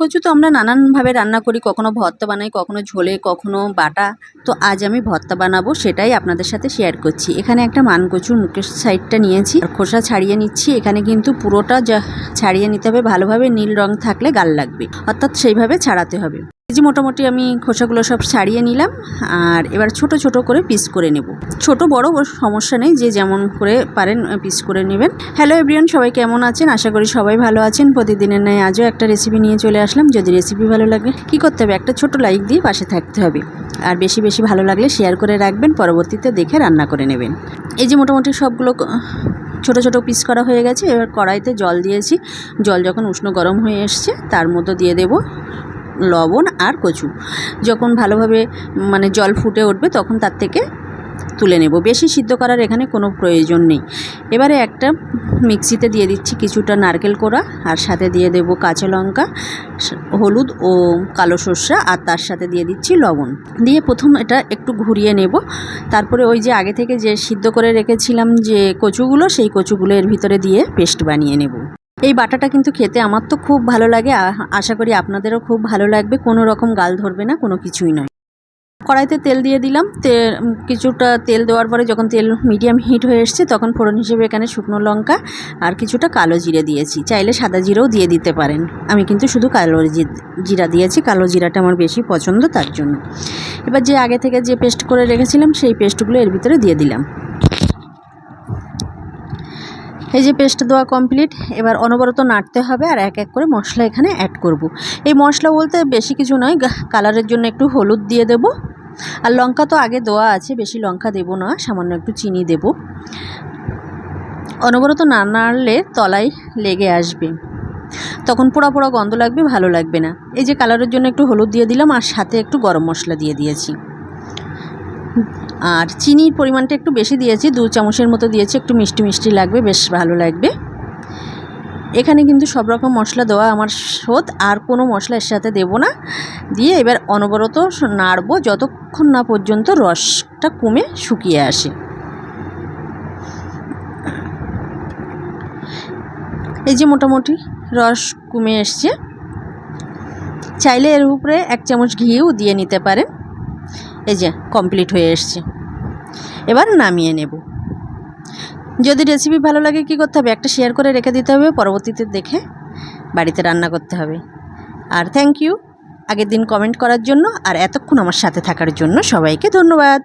কচু তো আমরা নানানভাবে রান্না করি, কখনো ভর্তা বানাই, কখনো ঝোলে, কখনো বাটা। তো আজ আমি ভর্তা বানাবো সেটাই আপনাদের সাথে শেয়ার করছি। এখানে একটা মানকচুর মুখের সাইডটা নিয়েছি, আর খোসা ছাড়িয়ে নিচ্ছি। এখানে কিন্তু পুরোটা ছাড়িয়ে নিতে হবে, ভালোভাবে নীল রং থাকলে গাল লাগবে। অর্থাৎ সেইভাবে ছাড়াতে হবে। যে মোটামুটি আমি খোসাগুলো সব ছাড়িয়ে নিলাম, আর এবার ছোট ছোট করে পিস করে নেব। ছোট বড় সমস্যা নেই, যে যেমন করে পারেন পিস করে নেবেন। হ্যালো এভরিওয়ান সবাই কেমন আছেন? আশা করি সবাই ভালো আছেন। প্রতিদিনের ন্যায় আজও একটা রেসিপি নিয়ে চলে আসলাম। যদি রেসিপি ভালো লাগে, কি করতে হবে? একটা ছোট লাইক দিয়ে পাশে থাকতে হবে। আর বেশি বেশি ভালো লাগলে শেয়ার করে রাখবেন, পরবর্তীতে দেখে রান্না করে নেবেন। এই যে মোটামুটি সবগুলো ছোট ছোট পিস করা হয়ে গেছে। এবার কড়াইতে জল দিয়েছি। জল যখন উষ্ণ গরম হয়ে এসছে, তার মধ্যে দিয়ে দেব লবণ আর কচু। যখন ভালোভাবে মানে জল ফুটে উঠবে, তখন তার থেকে তুলে নেব। বেশি সিদ্ধ করার এখানে কোনো প্রয়োজন নেই। এবারে একটা মিক্সিতে দিয়ে দিচ্ছি কিছুটা নারকেল কোড়া, আর সাথে দিয়ে দেব কাঁচা লঙ্কা হলুদ ও কালো সর্ষা, আর তার সাথে দিয়ে দিচ্ছি লবণ। দিয়ে প্রথম এটা একটু ঘুরিয়ে নেব। তারপরে ওই যে আগে থেকে যে সিদ্ধ করে রেখেছিলাম যে কচুগুলো, সেই কচুগুলো এর ভিতরে দিয়ে পেস্ট বানিয়ে নেব। এই বাটাটা কিন্তু খেতে আমার তো খুব ভালো লাগে আশা করি আপনাদেরও খুব ভালো লাগবে। কোনো রকম গাল ধরবে না, কোনো কিছুই নয়। কড়াইতে তেল দিয়ে দিলাম। তে কিছুটা তেল দেওয়ার পরে যখন তেল মিডিয়াম হিট হয়ে এসছে, তখন ফোড়ন হিসেবে এখানে শুকনো লঙ্কা আর কিছুটা কালো জিরে দিয়েছি। চাইলে সাদা জিরেও দিয়ে দিতে পারেন। আমি কিন্তু শুধু কালো জিরা দিয়েছি। কালো জিরাটা আমার বেশি পছন্দ, তার জন্য। এবার যে আগে থেকে যে পেস্ট করে রেখেছিলাম, সেই পেস্টগুলো এর ভিতরে দিয়ে দিলাম। এই যে পেস্ট দেওয়া কমপ্লিট এবার অনবরত নাড়তে হবে আর এক এক করে মশলা এখানে অ্যাড করব। এই মশলা বলতে বেশি কিছু নয় কালারের জন্য একটু হলুদ দিয়ে দেব। আর লঙ্কা তো আগে দেওয়া আছে, বেশি লঙ্কা দেব না, সামান্য একটু চিনি দেব। অনবরত না নাড়লে তলায় লেগে আসবে। তখন পোড়া পোড়া গন্ধ লাগবে, ভালো লাগবে না। এই যে কালারের জন্য একটু হলুদ দিয়ে দিলাম, আর সাথে একটু গরম মশলা দিয়ে দিয়েছি। আর চিনির পরিমাণটা একটু বেশি দিয়েছি, দু চামচের মতো দিয়েছি, একটু মিষ্টি মিষ্টি লাগবে, বেশ ভালো লাগবে। এখানে কিন্তু সব রকম মশলা দেওয়া আমার স্রোত, আর কোনো মশলা এর সাথে দেবো না। দিয়ে এবার অনবরত নাড়বো, যতক্ষণ না পর্যন্ত রসটা কমে শুকিয়ে আসে। এই যে মোটামুটি রস কমে এসছে। চাইলে এর উপরে এক চামচ ঘিও দিয়ে নিতে পারেন। এই যে কমপ্লিট হয়ে এসছে। এবার নামিয়ে নেব। যদি রেসিপি ভালো লাগে কি করতে হবে? একটা শেয়ার করে রেখে দিতে হবে, পরবর্তীতে দেখে বাড়িতে রান্না করতে হবে। আর থ্যাংক ইউ আগের দিন কমেন্ট করার জন্য আর এতক্ষণ আমার সাথে থাকার জন্য সবাইকে ধন্যবাদ।